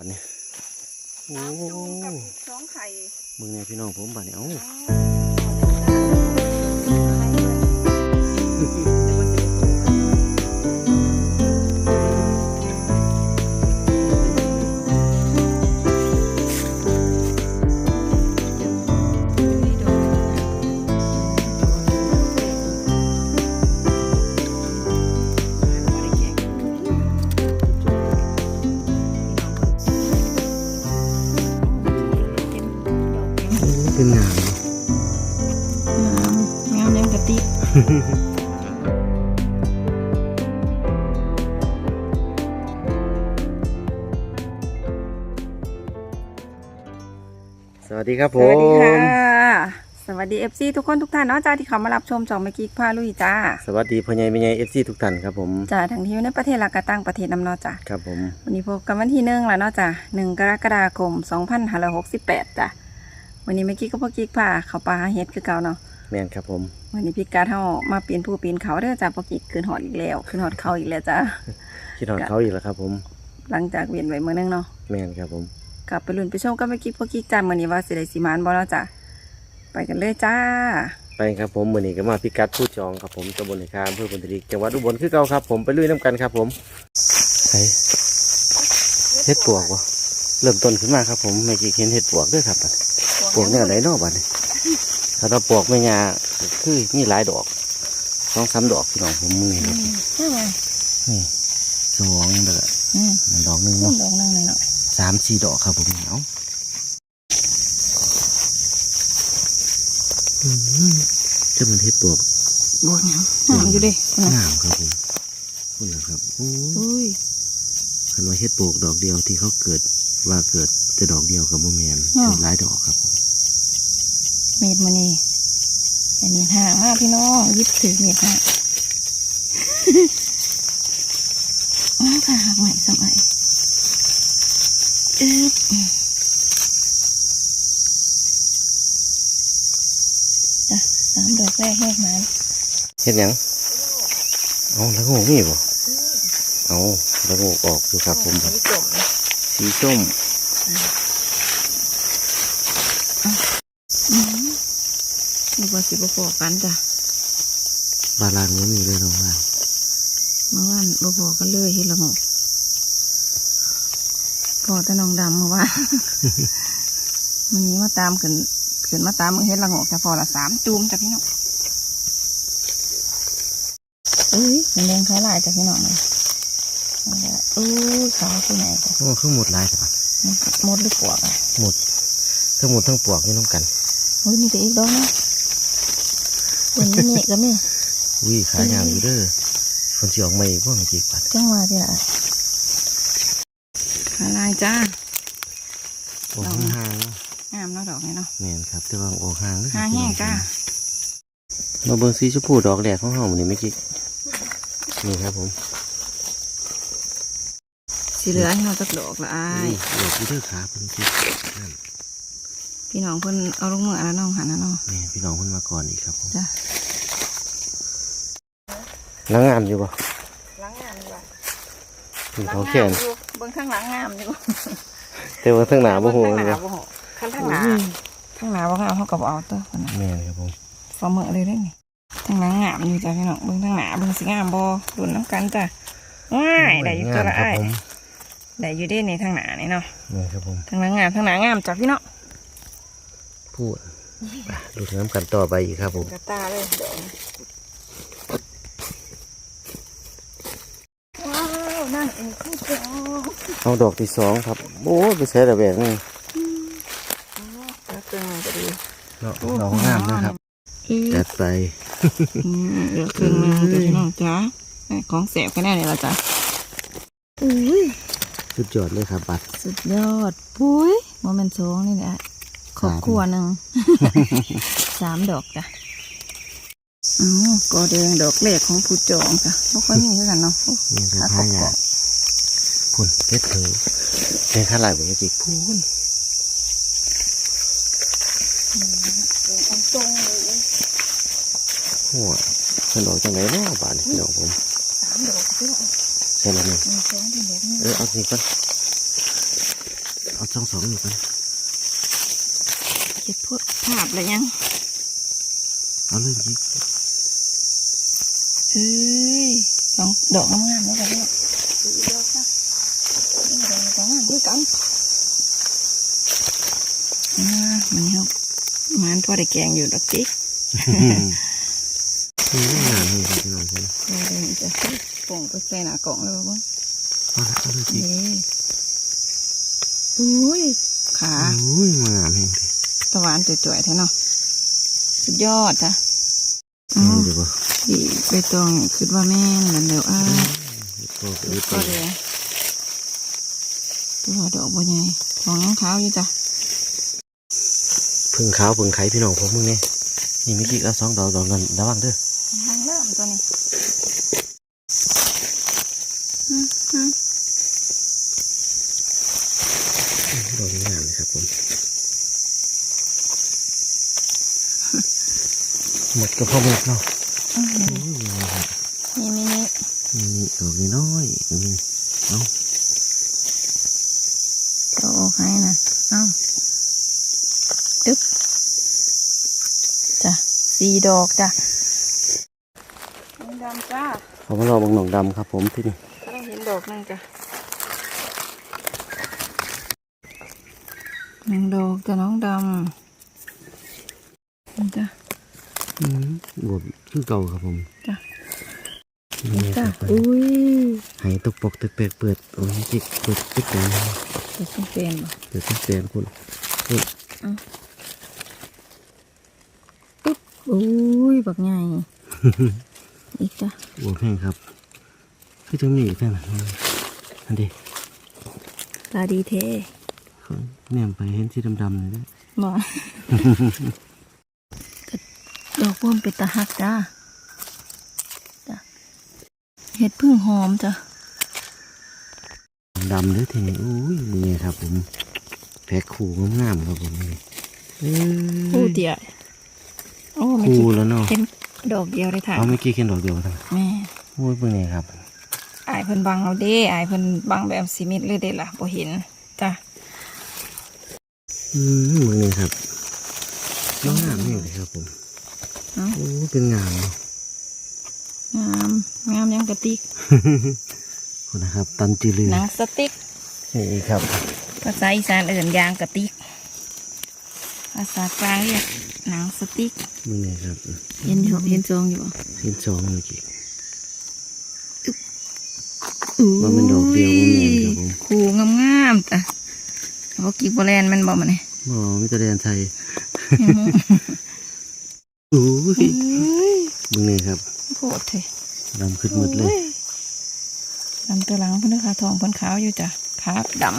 วันนี้โอ้สามจุ่มกับสองไข่มึงเนี่ยพี่น้องผมบ้านนี้เอ้า สวัสดีครับสผวัสดีมค่ะ สวัสดีเอฟซีทุกคนทุกท่านเนาะจ้าที่เขามารับชมจองเมื่อกี้พาลุยจ้าสวัสดีพ่อใหญ่แม่ใหญ่เอฟซีทุกท่านครับผมจ้าทั้งที่อยู่ในประเทศและก็ต่างประเทศนำเนาะจ้าครับผมวันนี้พบกันวันที่หนึ่งแล้วเนาะจ้าหนึ่งกรกฎาคมสองพันห้าร้อยหกสิบแปดจ้าวันนี้เมื่อกี้ก็พวกกิ๊กพาเขาปลาหาเฮ็ดคือเก่าเนาะแม่นครับผมวันนี้พี่การเฮามาปีนผู้ปีนเขาเด้อจ้าพวกกิ๊กขึ้นหอดอีกแล้วขึ้นหอดเขาอีกแล้วจ้าคิดฮอดเขาอีกแล้วครับผมหลังจากเวียนไว้เมื่อนึงเนาะแม่นครับผม กลับไปลุ้นไปชมกันเมื่อกี้พวกกิ๊กจ้ามื่อนี้ว่าสิได้สิมานบ่แล้วจ้าไปกันเลยจ้า ไปครับผมมื้อนี้ก็มาพิกัดผู้จองครับผมตำบลในคามอำเภอพนทรีจังหวัดอุบลคือเก่าครับ ผมไปลุยน้ำกันครับผมไปเฮ็ดปวกวะเริ่มต้นขึ้นมาครับ ผมเมื่อกี้เห็นเห็ดปวกด้วยครับบัดปวกเนี่ยไหนเนอกบัดนี้ถ้าเราปวกไม่ยาคือมีหลายดอกสองสามดอกพี่น้องผมมือนี่ใช่ไหมนี่สองเด้ออืมนั่นดอกหนึ่งลอเนาะงนั่งหน่อยเนาะ สามสี่ดอกครับผมเอาอืมจะมันเห็ดปวกบวกหยังหยังอยู่เดิคุณน่ะงามครับผมคุณนะครับโอ้อุ้ยคันว่าเห็ดปวกดอกเดียวที่เขาเกิดว่าเกิดแต่ดอกเดียวกับโมแมนเกิดหลายดอกครับผมเม็ดมานี่แต่เม็ดห่างมากพี่น้องยิบถือเม็ดห่างอ้าวค่ะหักใหม่สมัยเอ๊บจ้ะสามดอกแรกแหกมาเห็ดหยังเอาแล้วก็มีบ่เอาแล้วก็ออกอยู่ครับผมสีจมสีส้มนึกว่าสิบพอกันจ้ะบาลานนี้มีเลยน้องว่าเมื่อวานบ่พอกันเลยเฮ็ดละงก พอแต่น้องดำเมื่อวานมันนี้มาตามขึ้นขึ้นมาตามมือเฮ็ดละงกจะพอละสามจูมจ้ะพี่น้องเอ้ยมันแดงคล้ายลายจ้ะพี่น้องเลยเอาละอู้ยขาวที่ไหนจ้ะโอ้คือหมดหลายครับมดหรือปวกอะหมดทั้งหมดทั้งปวกนี่น้องกันเฮ้ยมีแต่อีกดอกนะวันนี้เมฆก็มีวิขายางอยู่เด้อคนสิออกมาอีกพวกมันจีบปัดจังหวะที่ละขาลาย จ้าโอ้ห่างๆเนาะงามเนาะดอกนี้เนาะแม่นครับแต่ว่าโอ้ห่างเด้อหาแห้งจ้ามาเบิ่งสีชมพูดอกแรกของเฮามื้อนี้เมื่อกี้นี่ครับผมสีเหลืองให้เราจักดอกละอายนี่ดอกอยู่เด้อขาเพิ่นที่นั่นพี่น้องเพิ่นเอาลงมือแล้วน้องหันนะน้องแม่พี่น้องเพิ่นมาก่อนอีกครับผมจ้ะหลังงามอยู่บ่หลังงามอยู่ถึงเขาแขน เบื้องข้างหลังงามอยู่แต่ว่าทั้งหน้าบ่ฮู้ข้างหเลยน้าบ่บ่ฮู้ข้างหน้าข้างหน้าบ่งามเฮาก็บ่เอาตัวคนน่ะแม่นครับผมฟ้ามือเลยได้นี่ข้างหลังงามอยู่จ้ะพี่น้องเบิ่งข้างหน้าเบิ่งสิงามบ่ดุนน้ำกันจ้ะว้ายได้อยู่ตัวละครับอ้ายผมได้อยู่เด้ในทางหน้านี่เนาะแม่นครับผมทางหลังงามทางหน้างามจ้ะพี่น้องพูดอะดูน้ำกันต่อไปอีกครับผมกระตาเลยดอกว้าว นั่นเองคู่จอเอาดอกที่สองครับ โอ้ยไปใช้ระแวกนี่แล้วเกินก็ดีดอกดอกงามนะครับอือจัดไปอืมเหลือครึ่งหนึงจ้ะพี่น้องจ้าของแสบกันแน่เลยละจ้ะอุ้ยสุดยอดเลยครับบัตรสุดยอดปุ้ยโมเมนต์สองนี่แหละขอบครัวหนึ่งสามดอกจ้ะ อ๋อกอแดงดอกแรกของผู้จองจ้ะไม่ค่อยมีเท่ากันเนาะนี่คือขาผ้ากหรยาอบพุ่นเพชรเถยเป็นข้าหลายเบจิกพุ่นตรงเลยหัวมันดอกจังไหนเนาะบาทนี่พี่น้องผมสามดอกพี่น้องใช่แล้วนี่มีสองที่ดอกนี่เออเอาสิก่อนเอาสองสองอยู่กันเก็บพวกภาพอะไรยังเอาเลยพี่ เอ้ยสองดอกงามๆแล้วกันเนี่ยดูอีกดอกค่ะนี่ดอกสองงามด้วยกันอ่ามันเฮามันพอได้แกงอยู่ดอกจินี่งานให้ครับพี่น้องใช่ไหมเออจะป่งไปใส่หน้ากล่องเลยบ่เอาละเอาเลยพี่นี่อุ้ยขาโอ้ยมางามแห้งเลยตะวันจ่วยๆแท้เนาะสุดยอดจ้ะอือ๋ อมเดี๋ยวบ่ดีใบตองคิดว่าแม่นแล้วเดี๋ยวอ้าโตไปอีกก็เลยตัวดอกบัวใหญ่ของน้องเท้าอยู่จ้ะพึ่งขาวพึ่งไข่พี่น้องผมมึงไงนี่มีกี่เอาสองดอกดอกนั้นระวังเด้อทางเริ่มตัวนี้อืมอืมดอกนี้งามเลยครับผมหมดกระเพาะหมดเนาะ อืม โอ้ยงามครับ นี่มินิ นี่ ดอกนี้น้อยๆนี่เนาะก็ออกให้นะเอ้าตึ๊บจ้ะสี่ดอกจ้ะน้องดำจ้าเขามารอบางหนองดำครับ ผมที่นี่ก็ได้เห็นดอกหนึงจ้ะหนึ่งดอกจ้ะน้องดำนี่จ้ะอืมบวบคือเก่าครับผมจ้ะ นี่คจ้ะรับอุ้ยหายตกปกตกเปกเปิดโอ้ยจิกเปิดจิกแปลนจะเป็นเป็นบ่เปิดจิกแปลนคุณคุณปึ๊บอุ้ยบักใหญ่อีกจ้ะบวบแห้งครับคือจะมีอีกแค่นั้นอันเดีตาดีเทเขาเนี่ยไปเห็นสีดำๆเลยนะบ่ก็ดอกพ่วมเป็นตาหักจ้าจ้ะ เห็ดพึ่งหอมจ้ะดำเลยทีนี้อุ้ยนี่ครับผมแพ็คขู่งามๆครับผมนี่เอ้ยคู่เดียวโอ้ไม่คู่คิดแล้วเนาะเห็นดอกเดียวเลยถ่ายเอาไม่กี่เข็นดอกเดียวทั้งแม่โอ้ยเพิ่งนี่ครับอายเพิ่นบังเอาเด้อายเพิ่นบังแบบซีมิดเลยเด้ล่ะบ่เห็นจ้ะอืมเพิ่งนี่ครับน้องงามนี่เลยครับผมเอ้าโอ้เป็นงามเนาะ งามงามยังกระติกคุณนะครับตันจิลือหนังสติ๊กนี่ครับภาษาอีสานเอื่นยางกระติกภาษากลางเรียกหนังสติ๊กนี่ไงครับเห็นอยู่เห็นจองอยู่บ่สิ้นสองเมื่อกี้ว่ามันดอกเดียวบ่แม่นครับผมคูงามๆจ้ะบ่กิกบ่แลนแมันบ่มาเนี่ยบ่มิตรแดนไทยโอ้ย มึงนี่ครับโคตรเถอะดำขึ้นหมดเลยลำตัวหลังเพิ่นเด้อขาทองเพิ่นขาวอยู่จ้ะขาดำ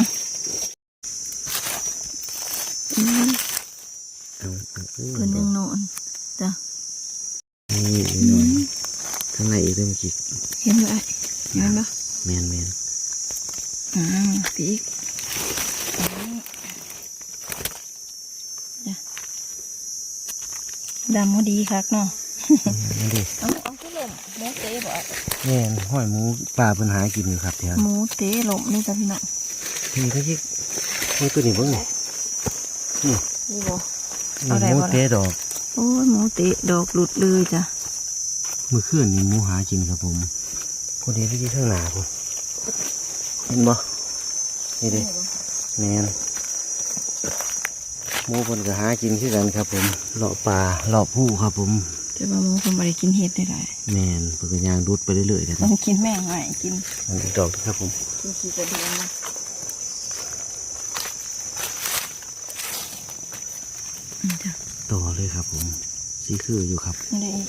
อืมเอาเอาเอาเพิ่นยังนอนจ้ะนี่อีกหน่อยข้างในอีกเริ่มกิกเห็นบ่เห็นบ่แมนแมนอ้าวปีกจ้ะดำบ่ดีคักเนาะนี่ ดิเอาเอาขึ้นลมหมูเตะบ่แม่นห้อยหมูป่าเพิ่นหากินอยู่ครับแถวหมูเตะลมนี่จ้ะพี่น้องนี่ก็ยิกนี่ตัวนี้เบิ่งนี่นี่นี่บ่นี่เอาได้หมูบ่ล่ะเตะดอกโอ้ยหมูเตะดอกหลุดเลยจ้ะเมื่อคืนนี่หมูหากินครับผมพอดีไปที่ข้างหน้าผมเห็นบ่นี่ดิแมนหมูเพิ่นก็หากินคือกันครับผมเลาะป่าเลาะผู้ครับผม แต่ว่าหมูคนบ่ได้กินเห็ดได้หลายแมนเพิ่นก็ย่างดูดไปเรื่อยๆเลยคต้รัอบงกินแม่งใหม่กินอันอีกดอกนะครับผมกินขี้กระเดียงนะอืมจ้ะต่อเลยครับผมสีคืออยู่ครับนี่ได้อีก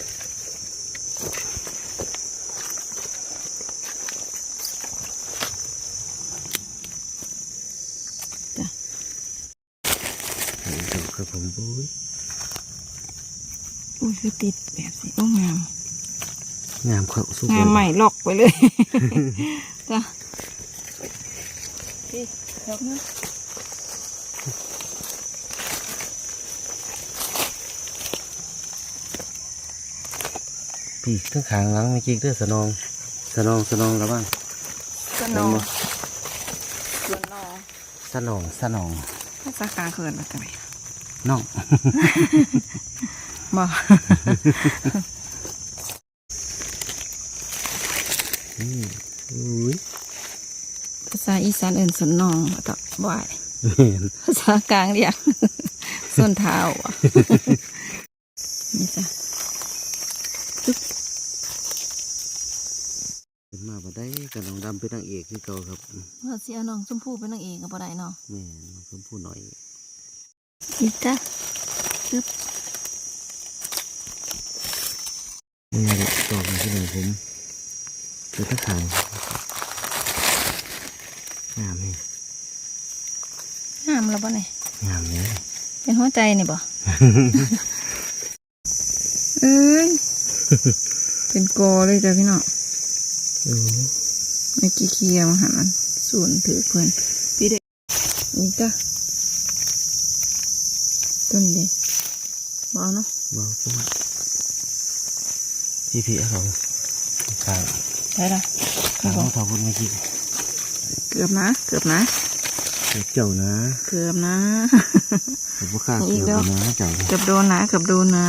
จ้ะอันอีกดอกครับผมโอ้ย อุ้ยคือติดแบบสิโอ้งาม งามเข้าสุกงามใหม่ล็อกไปเลยจ้ะพี่ดอกนึงปีกทั้งขางหลังไม่กิ๊กเด้อสนอง สนองสนองแล้วบ้างส่วนนอเห็นบ่ส่วนนอสนองสนองภาษากลางเขินมาจากไหนน้อง บ่อืมอุ้ยภาษาอีสานเอื่นสนนองแล้วก็บ่ายเห็นภาษากลางเรียกส้นเท้าอะนี่จ้ะเป็นมาบ่ได้กับน้องดำเป็นนางเอกคือเก่าครับอืมว่าสิเอาน้องชมพู่เป็นนางเอกก็บ่ได้เนาะแม่น้องชมพู่หน่อยอีจ้ะนี่แหละตอกมาที่ไหนผมเจอตะขางงามนี่งามแล้วบ่เนี่ยงามเลยเป็นหัวใจนี่บ่เอ้ยเป็นกอเลยจ้ะพี่น้องโอ้เมื่อกี้เคียวหันมันส่วนถือเพิ่นพี่เด็กนี่จ้ะต้นเด็กบเอาเนาะบ้าปุ๊บ พี่พี่เขาขางใช่ละขางเขาพูดเมื่อกี้เกือบนะ เกือบนะเจ้านะ เกือบนะผมว่าข้าอีเกี่กยวแล้วนะเจ้าเกือบโดนนะเกือบโดนนะ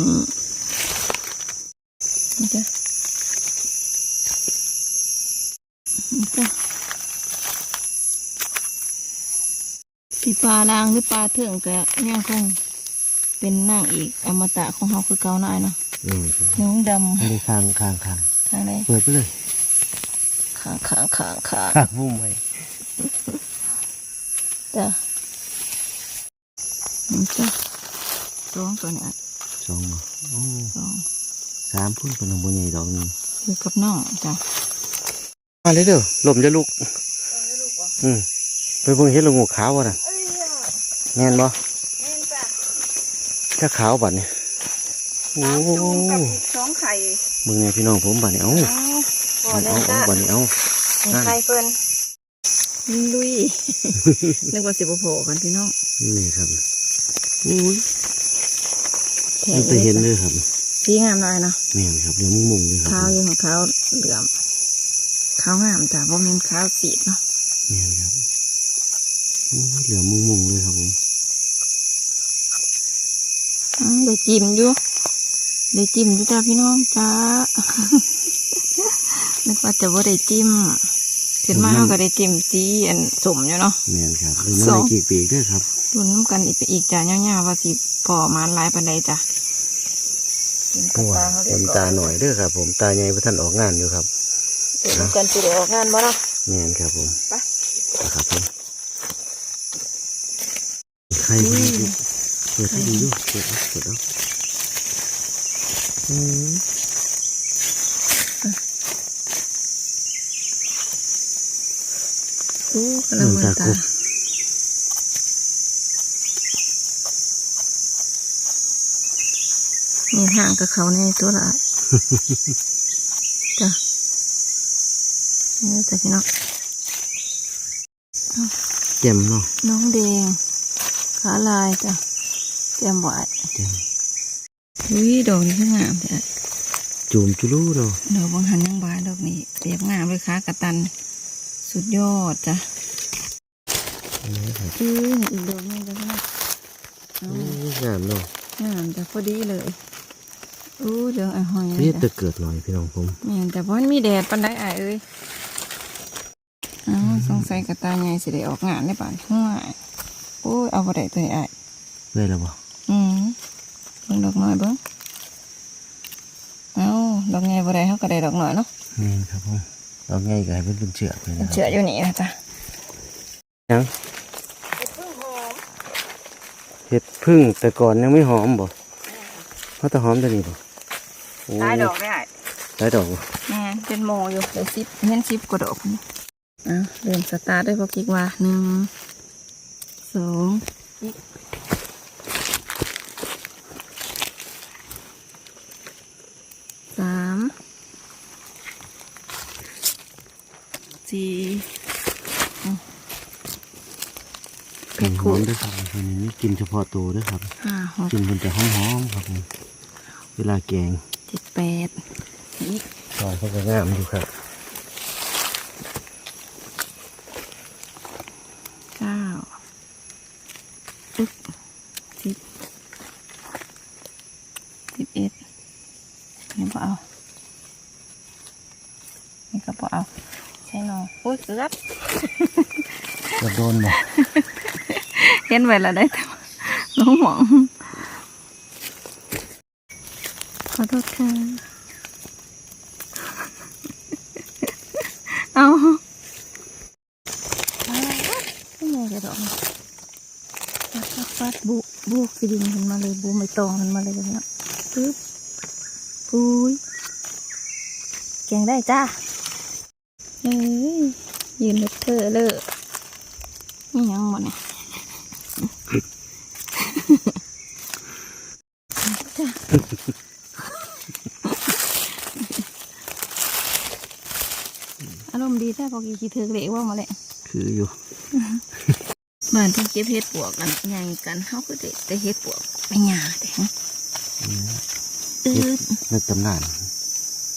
นี่นี่จ้ะนี่จ้ะสีปลาลางหรือปลาเถื่องก็ยังคง เป็นนางเอกอมตะของเฮาคือเก่าหน่อยเนาะเออน้องดไม่ได้ข้างข้างข้างำทางไหนเปิดไปเลยขางขางขางขางข้างมุมไว้จ้ะนี่จ้ะสองตัวเนี่ยสองบ่โอ้สองสามพุ่นเป็นของบุญใหญ่ดอกหนึงอยู่กับน้องจ้ะมาเลยเด้อลมจะลุกอืมไปเบิ่งเห็ดละงูขาววะน่ะแม่นบ่ ถ้าขาวบัดนี่โอ้สองไข่มึงเนี่ยพี่น้องผมบัดนี่เอ้าพอเอาแล้เอาวเอาจ้ะบัดนี่เอ้านั่นไข่เปิ้นลุยนึกว่าสิบโผล่กันพี่น้องนี่ครับอุ้ยมันจะเห็นเลยครับสีงามหน่อยเนาะแม่นครับเดี๋ยวมุงมุงๆเลยครัขาวบยังของขาวเหลือมขาวงามจ้ะเพราะมันขาวสีดเนาะแม่นครับโอ้ยเหลือมุงมุงๆเลยครับผม อืมได้จิ้มอยู่ได้จิ้มอยู่จ้าพี่น้องจ้านึกว่าจะว่าได้จิ้มขึ้นมาเราก็ได้จิ้มสีอันสมอยู่เนาะแม่นครับเดี๋ยวสน้อองงในกีกปีกด้วยครับรุ่นน้ำกันอีกไปอีกจ้าเงี้ยๆว่าสิพอมาหลายปันใดจ้ะกินเพราะว่าเขาเรีเต็ยบมร้อยตาหน่อยเด้อครับ ผมตาใหญ่พระท่านออกงานอยู่ครับเดี๋ยวน้ำกันสิได้ออกงานบ่เนาะแม่นครับผมไปนะครับผมใค รดูดิเปิดให้ดูดูเปิดเอาเปิดเอาอืมอู้กำลังมือตามีห่างกับ เขาในตัวละจ้ะนี่จ้ะพี่น้องเจ็มเนาะน้องแดงขาลายจ้ะแก้มหวายเจ็มอุ้ยดอกนี้ก็งามจ้ะจูมจุลูเนาะดอกบางหันยังบานดอกนี้เรียบงามเลยค่ะกระตันสุดยอดจ้ะนี่ครับอือนี่อีกดอกหนึงจ้ะพี่น้องเอาอุ้ยงามเนาะงามจ้ะพอดีเลยอู้เดี๋ยวไอ้หอยนี่จ้ะจะเกิดหน่อยพี่น้องผมแม่นแต่ว่ามันมีแดดปันไดอ้ายเอ้ยอ้าวสงสัยกระตายใหญ่สิได้ออกงานได้ป่านห้วยโอ้ยเอาบ่ได้ตัวไอ้ายได้แล้วบ่ อืมเบิ่งดอกน้อยเบิ่งเอาดอกใหญ่บ่ได้เฮาก็ได้ดอกน้อยเนาะนี่ครับผมเอาง่ายก็ให้เป็นเป็นเชือกเลยมันนะคเชื่รับออยู่นี่นะจ๊ะยังเห็ดพึ่งแต่ก่อนยังไม่หอมบ่เพราะแต่หอมแต่นี่บ่โอ้ตายดอกได้หลายดอกบ่แม่นเป็นโมอยู่เดี๋ยวซิปเห็นซิปกว่าดอกนี่อะเริ่มสตาร์ทด้วยพอคิดว่าหนึ่งสองสาม สี่อืมเพชรหคูอมด้วยครับคนนี้กินเฉพาะตัวด้วยครับห้าหกกินมันจะหอมๆครับผมเวลาแกงเจ็ดแปดอีกซอยเขาก็งามอยู่ครับ ปึ๊บสิบสิบเอ็ดนี่พอเอานี่ก็พอเอาใช่หนออุ้ยเกือบ จะโดนบ่ เห็ นไว้ละได้แต่ว่าน้องหมองขอโทษค่ะเอาไม่ไงจะดอกปัดปัดปัดบุบุกสิดินขึ้นมาเลยบุไม่ตองขึ้นมาเลยแบบนี้ปึ๊บปุ้ยเก่งได้จ้าเอ้ยยืนเล็ดเธอเลยนี่ยังหมดเนี่ย จ้ะอารมณ์ดีแท้ พอกี้ขี้เถือกเละว่ามาเลยคืออยู่บ้านที่เก็บเห็ดปวกกันใหญ่กันเขาก็ได้แต่เห็ดปวกไม่หยาแต่ฮะอืดในตำนาน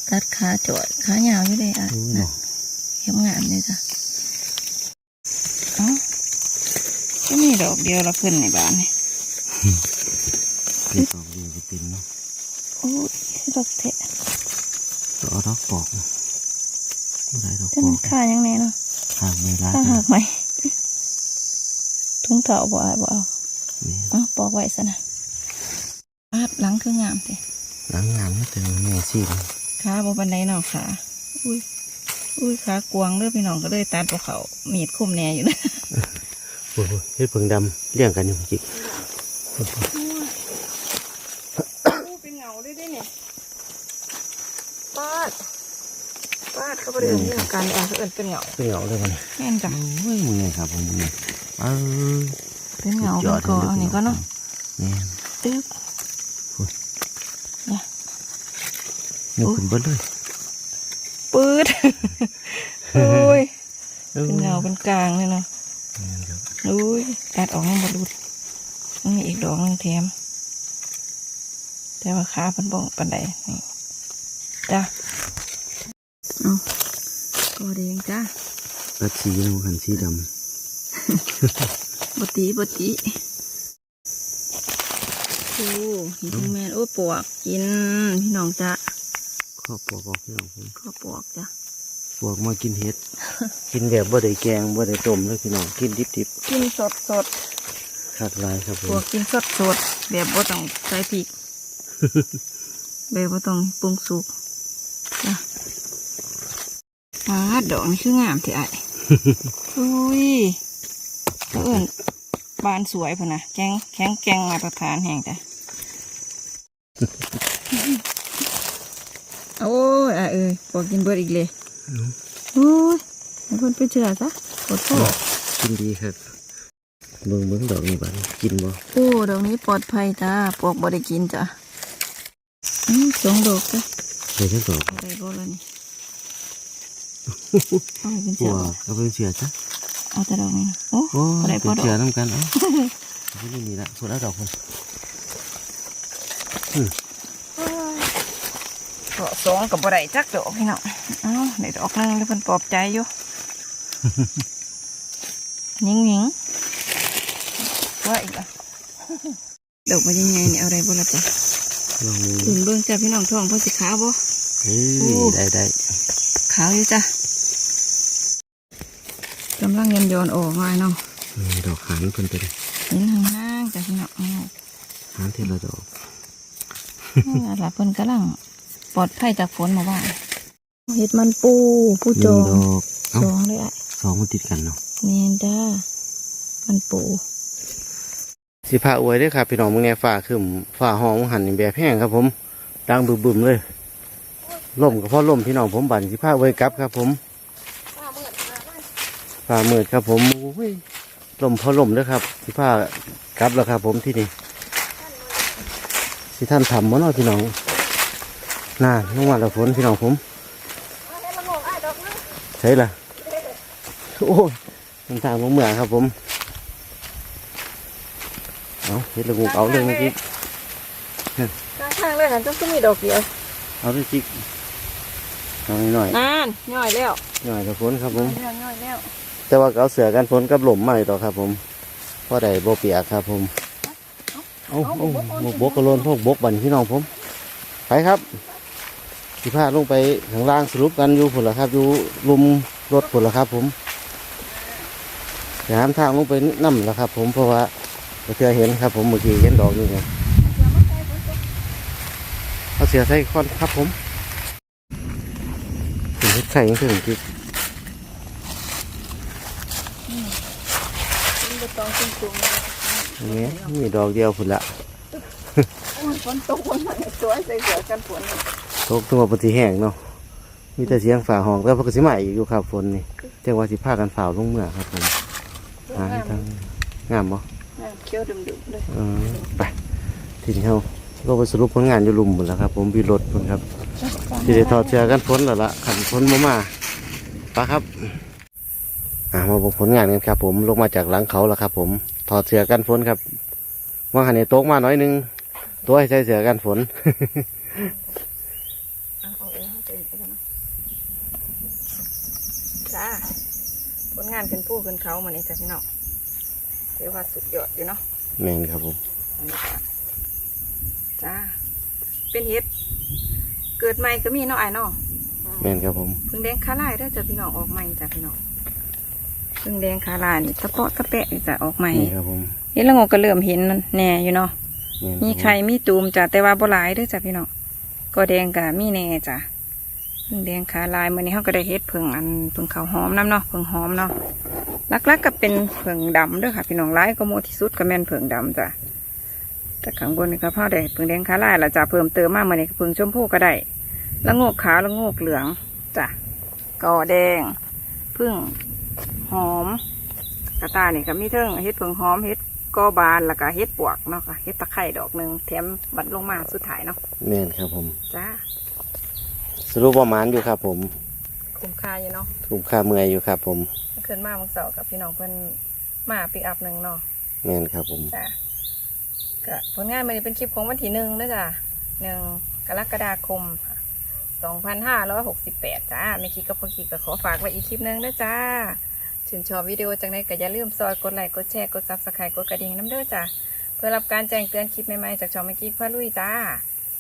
กัดขาจอดขายาวอยู่เลยอะอู้เนาะเห็บงามเลยจ้ะเอ้าก็มีดอกเดียวละขึ้นในบ้านนี่เป็นดอกเดียวก็เป็นเนาะโอ้ยดอกเทะตัวเอาดอกปอกนะ ผู้ใดดอกจะปอมันกค่ายังไงเนาะหางไม่ร้ายค่าเลหัยกไหมถุงเถาบ่เอาบ่เอานี่เอ้าปอกไว้ซะนะอาดหลังคืองามเตะหลังงามไม่ถึงแม่ซี่เลยขาบ่ปันไดเนาะขาอุ้ยอุ้ยขากวางเด้อพี่น้องก็เลยตัดบ่เขามีดคมแหน่อยู่นะโอ้โหเฮ็ดเพิ่งดำเลี้ยงกันอยู่จิกอู้เป็นเงาเลยได้เนี่ยปาด ปาดเขาบ่ได้เอิ้นเรื่องการอะเขาเอิ้นเป็นเงาเป็นเหงาเลยมันแม่นจ้ะโอ้ยมึงไงครับผมมึงไงเออเป็นเงาเป็นกออันนี้ก็เนาะแม่นตึ๊บยกขึ้นเบิดเลยปืดโอ้ยออเป็นเงาเป็นกลางเลยเนาะแม่นครับอุ้ยตัดออกมันบรุดมันมีอีกดอกหนึงแถมแต่ว่าขาเป็นบ่งปันใดนี่จ้ะเอา ก็เด้งจ้ะรัดสีน้ำขันสีดบตีบตีโอ้นี่ทุกแม่นโอ้ปวกกินพี่น้องจ้ะำข้อปอกออกพี่น้องผมข้าวปวกจ้ะปอกมากินเห็ด กินแบบบ่ได้แกงบ่ได้ต้มเลยพี่น้องกินดิบกินสดสดๆคักหลายครับผปวมกกินสดสดแบบบ่ต้องใส่พริกแบบบ่ต้องปรุงสุกจ้ะ ปาดดอกนี่คืองามที่ไอ้อุ้ยเขาเอิ่นบานสวยพุ่นนะแกงแข็งแกงมาตรฐานแห่งจ้ะโอ้ยอะเอ้ยปวกกินเบิดอีกเลยโอ้ยให้เพิ่นไปเชื่อซะขอโทษกินดีครับเบิ่งเบิ่งดอกนี่บ้านกินบ่โอ้ดอกนี้ปลอดภัยจ้าปวกบ่ได้กินจ้ะอืมสองดอกจ้ะได้ทั้งดอกเอาได้บ่ล่ะนี่ เอาไปเป็นปัเสืวอบ่ก็เป็นเสือจ้ะเอาแต่ดอกนี้นะโอ้โอ้เอาได้เป็พอนดอเสือกน้ำกันเอ้าเอาไปนี่ละส่วนแล้วดอกคนเกาะสองกับบ่ได้จักดอกพี่น้องเอ้าได้ดอกหนึงแล้วเพิ่นปลอบใจอยู่ยิงยิงว่าอีกอะดอกมันยังไงเนี่ยเอาอะไรบ่ละจ้ะลองถึงเบิ่งจ้ะพี่น้องท้องเพ่อสิขาวบ่เฮ้โอ้ยได้ได้ขาวอยู่จ้ะกำลังยันยอนออกมาเนาะนี่ดอกหานเพิ่นเป็นเห็นห่างๆจ้ะพี่น้องเอาหานเทละดอกเอาล่ะเพิ่นกำลังปลอดภัยจากฝนมาบ้างเห็ดมันปูผู้หจนึ่องงดอกเอ้าจองเลยอะสองมันติดกันเนาะเนียนจ้ามันปูสิพาอวยเด้วยครับพี่น้องมึงไงฝ่าขึ้นฝ่าห้องหันนี่แบบแห้งครับผมดังบึมๆเลยล่มก็เพราะล่มพี่น้องผมบันสิพาอวยกลับครับผม ฝ่ามืดครับผมโอ้ยล่มเพราะล่มเด้อครับสิพากลับแล้วครับผมที่นี่สิท่านทำมั้เนาะพี่น้องน่าลงมาแล้วฝนพี่น้องผมใช่ละโอ้ยมันทางผมเหมือนครับผมเอาเฮ็ดละงูเอาเลยเมื่อกี้ข้างๆเลยหันต้องมีดอกเดียวเอาเลยจิกเอาหน่อยนานย่อยแล้วหน่อยกับฝนครับผมย่อยย่อยแล้ว แต่ว่าก็เอาเสือกันฝนกับหล่มมาเลยต่อครับ ผมพ่อใดบ่เปียกครับ ผมเอาเอาหมกบกกระโลนพวกบกบันพี่น้องผม ไปครับสิพาลงไปข้างล่างสรุปกันอยู่ผุนละครับอยู่ลุมรถผุนละครับ ผมอย่าห้ามทางลงไปนั่ละครับ ผมเพราะว่าเพื่อเห็นครับ ผมเมื่อกี้เห็นดอกนี่ไงเอาเสียใส่คอนครับผมถึงเฮ็ดไข่ยังถึงที่ มันจะ ต้องขึ้นสูงเลยนี่มีดอกเดียวผุนละโอ้ยฝนตกฝนมาในตัวใส่เสื้อกันฝนนี่ตกตัวปฏิแห้งเนาะมีแต่เสียงฝ่าห้องแล้วเพนก็สิมาอีกอยู่ครับฝนนี่จังว่าสิพากันฝ่าวลงเมื่อครับผมหาทางงามบ่น้ำเขียวดึมๆเลยเออไปทีนี้เฮาก็ไปสรุปผลงานอยู่ลุมหมดแล้วครับ ผมมีรถพุ่นครับสิได้ถอดเสื้อกันฝนแล้วล่ะขันฝนบ่มาไปครับ อ่ามาบอกผลงานกันครับ ผมลงมาจากหลังเขาแล้วครับ ผมถอดเสื้อกันฝนครับว่าหันในโต๊ะมาหน่อยหนึงตัวให้ใส่เสื้อกันฝนเอาเอาเองเอาเองไปกันเนาะจ้าผลงานขึ้นผู้ขึ้นเขามานี่จ้ะพี่น้องเรียกว่าสุดยอดอยู่เนาะแม่นครับผมอันนี้จ้ะจ้าเป็นเห็ดเกิดใหม่ก็มีเนาะไอ้ายเนาะแม่นครับผมพึ่งแดงขาลายเด้อจ้ะพี่น้องออกใหม่จ้ะพี่น้อง พึ่งแดงขาลายนี่ตะเปาะตะแปะนี่จ้ะออกใหม่นี่ครับผมเห็ดละโงกก็เริ่มเห็นแน่อยู่เนาะแม่นครับมีไข่มีตูมจ้ะแต่ว่าบ่หลายเด้อจ้ะพี่น้องก็แดงกะมีแน่จ้ะพึ่งแดงขาลายมื้อนี้เฮาก็ได้เฮ็ดเพิ่งอันเพิ่งข้าวหอมน้ำเนาะเพิ่งหอมเนาะหลักๆก็เป็นเพิ่งดำเด้อค่ะ พี่น้องหลายก็โมที่สุดก็แม่นเพิ่งดำจ้ะแต่ข้างบนนี่ก็พอได้เพิ่งแดงขาลายละจ้ะเพิ่มเติมมามื้อนี้ก็เพิ่งชมพูก็ได้ละโงกขาวละโงกเหลืองจ้ะกอแดง พึ่ง หอม กระตายนี่ก็มีเทิงเฮ็ดเพิ่งหอมเฮ็ดกอบานแล้วก็เฮ็ดปวกเนาะค่ะเฮ็ดตะไคร่ดอกหนึ่งแถมบัดลงมาสุดท้ายเนาะแม่นครับผม จ้าสรุปประมาณอยู่ครับผมคุ้มค่าอยู่เนาะถูกค่าเมื่อยอยู่ครับผมเกินมาเมื่อเสาร์กับพี่น้องเพิ่นมาปิกอัพหนึ่งเนาะแม่นครับผมจ้าก็ผลงานมันนี้เป็นคลิปของวันที่หนึ่งนะจ้ะหนึ่งกรกฎาคมสองพันห้าร้อยหกสิบแปดจ้าไม่คิดก็พอคิดก็ขอฝากไว้อีกคลิปหนึงนะจ้า ชื่นชอบวิดีโอจังไดก็อย่าลืมซอยกดไลค์กดแชร์กดซับสไครต์กดกระดิ่งน้ำเด้อจ้าเพื่อรับการแจ้งเตือนคลิปใหม่ๆจากช่องเมื่อกี้พาลุยจ้า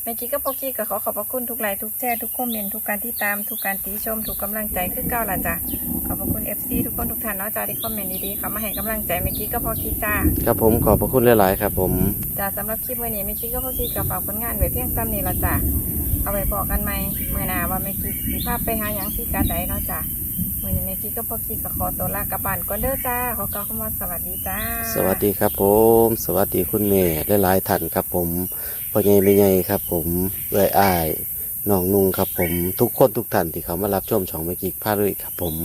เมื่อกี้ก็พอกี้ก็ขอขอบพระคุณทุกไลค์ทุกแชร์ทุกคอมเมนต์ทุกการที่ตามทุกการติชมทุกกำลังใจคือเก่าล่ะจ้ะขอบพระคุณ FC ทุกคนทุกท่านเนาะจ้าที่คอมเมนต์ดีๆเขามาให้กำลังใจเมื่อกี้ก็พอกี้จ้าครับผมขอบพระคุณหลาย ๆ ครับผมจ้าสำหรับคลิปวันนี้เมื่อกี้ก็พอกี้กับฝากผลงานไว้เพียงซ้ำนี้ละจ้ะเอาไว้บอกกันไหมเมื่อหนาว่าเมื่อกี้สิภาพไปหาหยังที่การใดเนาะจ้ะ มื่อนี้เมื่อกี้ก็พอกี้ก็ขอตัวลากลับบ้านก่อนเด้อจ้าขอกล่าวคำว่าสวัสดีจ้า สวัสดีครับผม สวัสดีคุณแม่หลายๆท่านครับผมพ่อใหญ่แม่ใหญ่ครับ ผมเอ้ยอ้ายน้องนุ่งครับผมทุกคนทุกท่านที่เขามารับชมช่องเมกิกพาเลยครับ ผม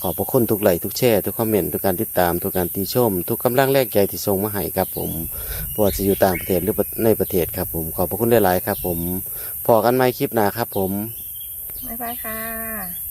ขอบพระคุณทุกไลค์ทุกแชร์ทุกคอมเมนต์ทุกการติดตามทุกการติชม ทุกกำลังแรงใจที่ส่งมาให้ครับผมเพราะว่าจะอยู่ต่างประเทศหรือในประเทศครับ ผมขอบพระคุณหลายๆครับ ผมพอกันไหมคลิปหน้าครับ ผมบ๊ายบายค่ะ